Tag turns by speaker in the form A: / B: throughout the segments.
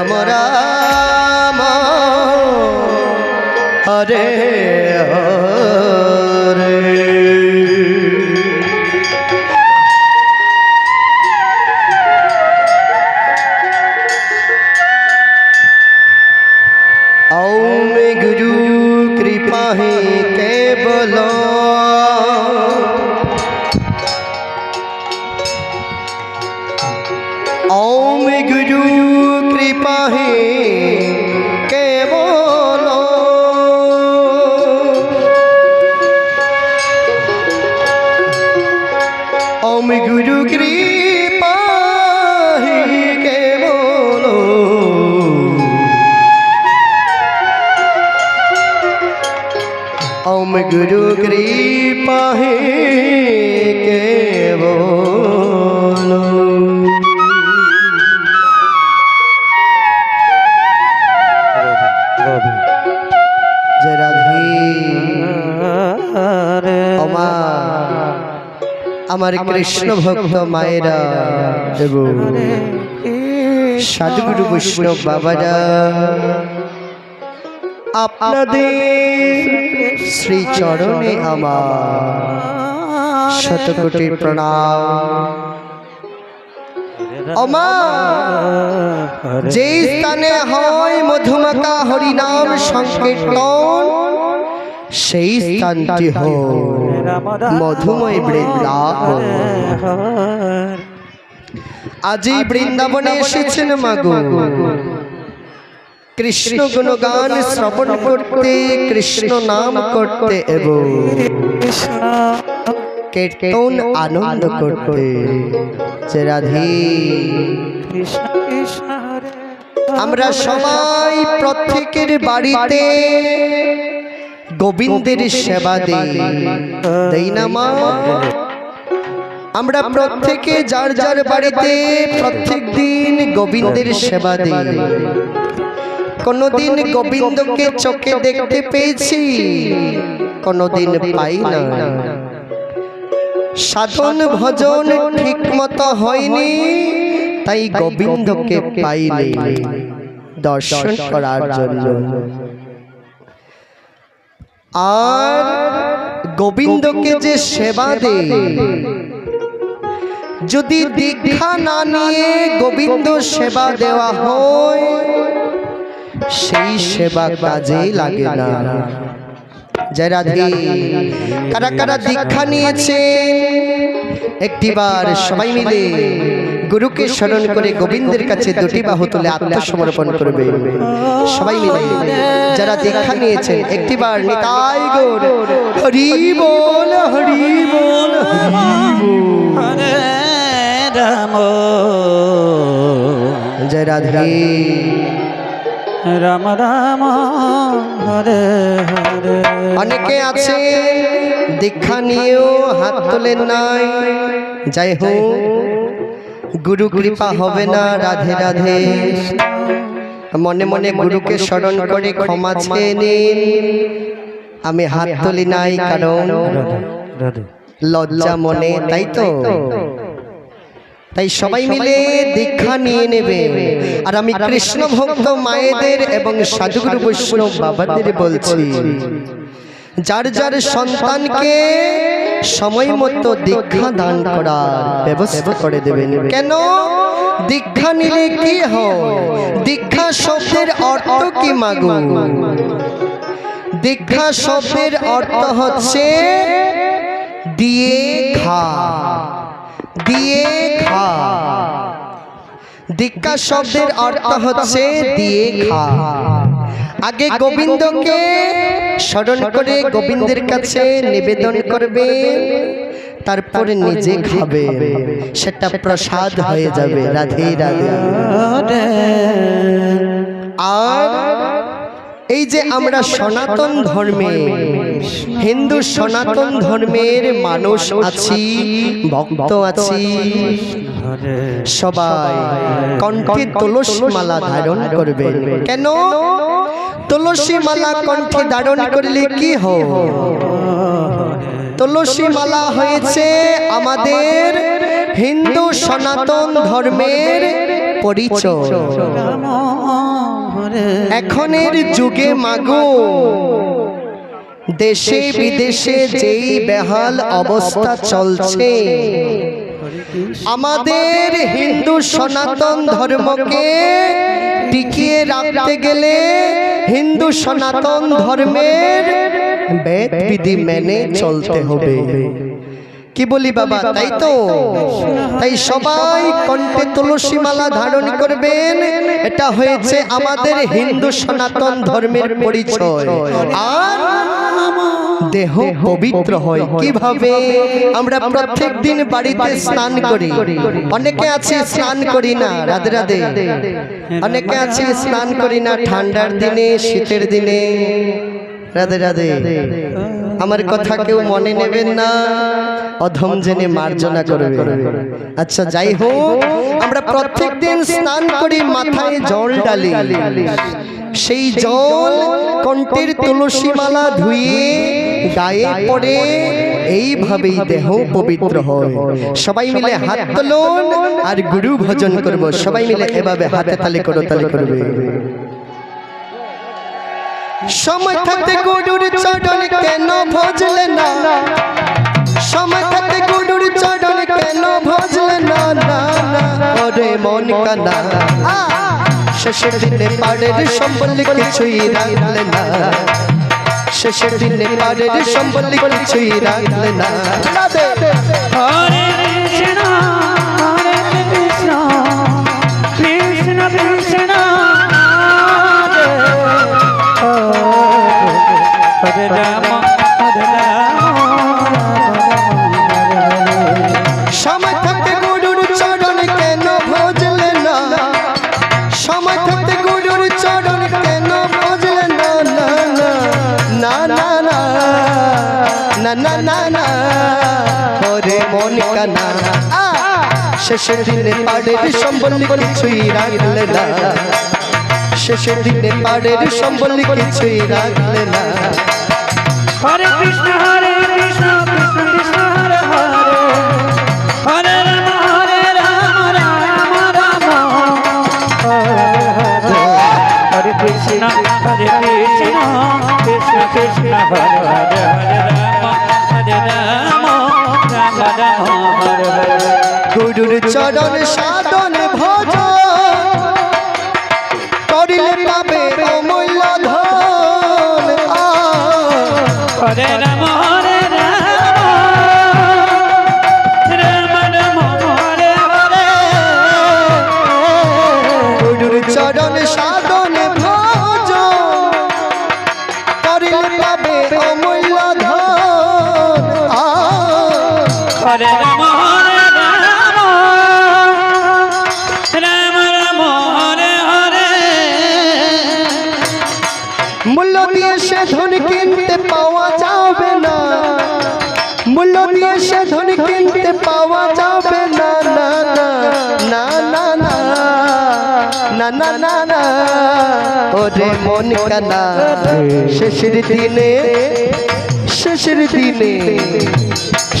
A: আমরা कृपा ही के गुरु कृपा ही के बोलो আমার কৃষ্ণ ভক্ত মায়েরা এবং সাধুগুরু বৈষ্ণব বাবারা আপনাদের শ্রী চরণে আমার শতকোটি প্রণাম অমা যে স্থানে হয় মধুমাতা হরিনাম সংকীর্তন সেই স্থানটি হয় মধুময় বৃন্দাবন আজি বৃন্দাবনে এসেছেন মাগো কৃষ্ণ গুণগান শ্রবণ করতে কৃষ্ণ নাম করতে এবং কীর্তন আনন্দ করতে আমরা সবাই প্রত্যেকের বাড়িতে গোবিন্দের সেবা দেই না মা আমরা প্রত্যেকে যার যার বাড়িতে প্রত্যেক দিন গোবিন্দের সেবা দেই কোনোদিন গোবিন্দকে চোখে দেখতে পেয়েছি কোনোদিন পাই না সাধন ভজন ঠিক মতো হয়নি তাই গোবিন্দকে পাইনি দর্শন করার জন্য আর গোবিন্দকে যে সেবা দে যদি দীক্ষা না নিয়ে গোবিন্দ সেবা দেওয়া হয় সেই সেবা কাজে লাগে না যারা কারা কারা দীক্ষা নিয়েছে একটিবার সবাই মিলে গুরুকে স্মরণ করে গোবিন্দের কাছে দুটি বাহু তুলে আত্মসমর্পণ করবে সবাই মিলে যারা দীক্ষা নিয়েছেন একটি বার হরি রাম জয় রাধে রাম রাম হরে হরে অনেকে আছে দীক্ষা নিয়েও হাত তোলেন নাই যাই হোক গুরু কৃপা হবে না রাধে রাধে মনে মনে গুরুকে স্মরণ করে ক্ষমা চেয়ে নিন আমি হাত তুলি নাই কারণ লজ্জা মনে তাই তো তাই সবাই মিলে দীক্ষা নিয়ে নেবে আর আমি কৃষ্ণ ভক্ত মায়েদের এবং সাধুগুরু বৈষ্ণব বাবাদের বলছি যার যার সন্তানকে সময় মতো দীক্ষা দান করার ব্যবস্থা করে দেবেন কেন দীক্ষা নিলে কি হয় দীক্ষা শব্দের অর্থ কি মাগু দীক্ষা শব্দের অর্থ হচ্ছে দিয়ে খা দিয়ে খা দীক্ষা শব্দের অর্থ হচ্ছে দিয়ে খা আগে গোবিন্দকে স্মরণ করে গোবিন্দের কাছে নিবেদন করবে তারপরে নিজে খাবে সেটা প্রসাদ হয়ে যাবে রাধে রাধে আর এই যে আমরা সনাতন ধর্মে হিন্দু সনাতন ধর্মের মানুষ আছি ভক্ত আছি সবাই কণ্ঠে তুলস মালা ধারণ করবে কেন তুলসী মালা কণ্ঠে ধারণ করলে কি হয় তুলসী মালা হয়েছে আমাদের হিন্দু সনাতন ধর্মের পরিচয় এখনের যুগে মাগো দেশে বিদেশে যেই বেহাল অবস্থা চলছে আমাদের হিন্দু সনাতন ধর্মকে টিকিয়ে রাখতে গেলে হিন্দু সনাতন ধর্মের বেদবিধি মেনে চলতে হবে কি বলি বাবা তাই তো তাই সবাই কণ্ঠে তুলসী মালা ধারণ করবেন এটা হয়েছে আমাদের হিন্দু সনাতন ধর্মের পরিচয় আর দেহ পবিত্র হয় কিভাবে আমরা প্রত্যেক দিন বাড়িতে স্নান করি অনেকে আছে স্নান করি না রাধে রাধে অনেকে আছে স্নান করি না ঠান্ডার দিনে শীতের দিনে রাধে রাধে আমার কথা কেউ মনে নেবেন না অধম জেনে মার্জনা করবে আচ্ছা যাই হোক আমরা প্রত্যেক দিন স্নান করি মাথায় জল ডালি সেই জল কণ্ঠের তুলসীমালা ধুয়ে গায়ে পড়ে এইভাবেই দেহ পবিত্র হয় সবাই মিলে হাত তোলুন আর গুরু ভজন করব সবাই মিলে এভাবে হাতে তালে করো তালে করবে সময় থাকতে গুরুর চরণ কেন ভজলে না সময় থাকতে গুরুর চরণ কেন ভজলে না না না করে মন কানা শেষের দিনে পাড়ের সম্বল কিছুই রাখলে না শেষের দিনে পারের সম্বল কিছুই রাখলে না হরে কৃষ্ণ হরে কৃষ্ণ কৃষ্ণ কৃষ্ণ হরে রাম হরে রাম শেষের দিনে পাড়ের সম্বন্ধে কিছুই রাখলে না শেষের দিনে পাড়ের সম্বন্ধে কিছুই রাখলে না হরে কৃষ্ণ হরে কৃষ্ণ কৃষ্ণ কৃষ্ণ হরে হরে হরে রাম হরে রাম রাম রাম হরে কৃষ্ণ হরে কৃষ্ণ কৃষ্ণ কৃষ্ণ হরে হরে হরে গুরুর চরণ সাধন ভজ করিলে পাবে অমূল্য ধন হরে রাম হরে গুরুর চরণ সাধন দুনিয়া সে ধন কিনতে পাওয়া যাবে না না না না না না না না না না ওরে মন কানা শেষের দিনে শেষের দিনে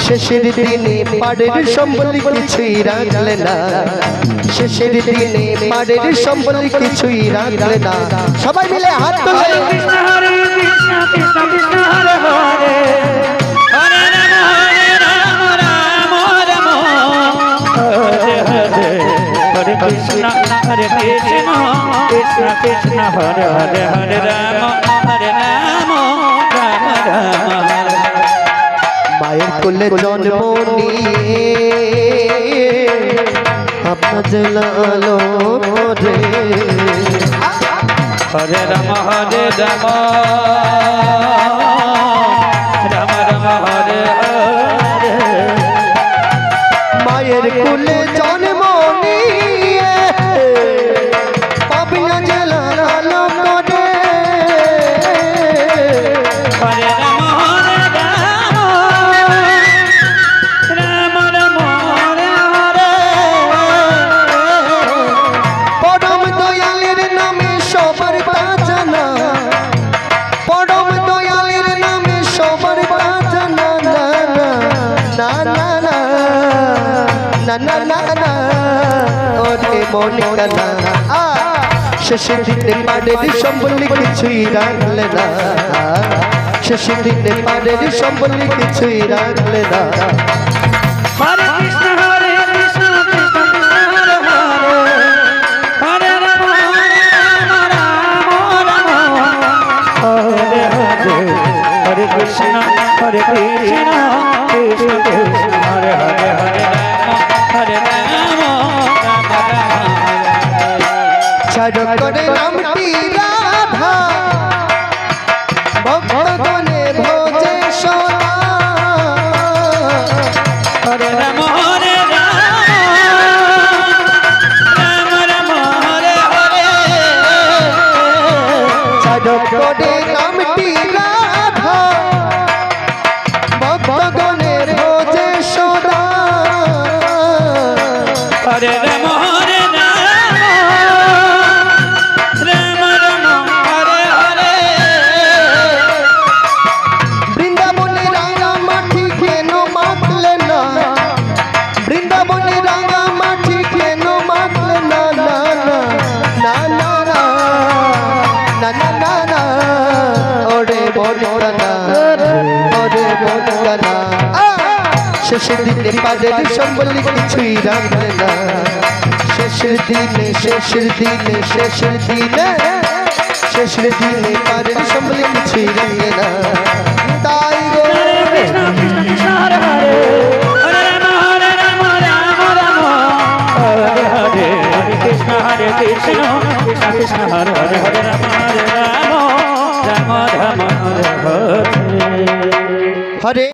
A: শেষের দিনে পাড়ের সম্বল কিছুই রাখলে না শেষের দিনে পাড়ের সম্বল কিছুই রাখলে না সবাই মিলে হাত তোলে কৃষ্ণ হরে কৃষ্ণ কৃষ্ণ কৃষ্ণ হরে হরে কৃষ্ণ হরে কৃষ্ণ কৃষ্ণ কৃষ্ণ হরে হরে হরে রাম হরে রাম রাম রাম মায়ের কোলে জন্ম নিয়ে আপনা জলালো রে হরে রাম হরে রাম না না না না ওরে মনে কানা আ শেষে দিতে পারের সম্বলি কিছুই রাখলে না শেষে দিতে পারের সম্বলি কিছুই রাখলে না হরে কৃষ্ণ হরে কৃষ্ণ কৃষ্ণ কৃষ্ণ হরে হরে হরে রাম রাম রাম হরে হরে হরে কৃষ্ণ হরে কৃষ্ণ কৃষ্ণ দিতে পাদের সম্বল কিছুই রাখলে না শেষের দিনে শেষের দিনে শেষের দিনে শেষের দিনে কিছুই না তাই হরে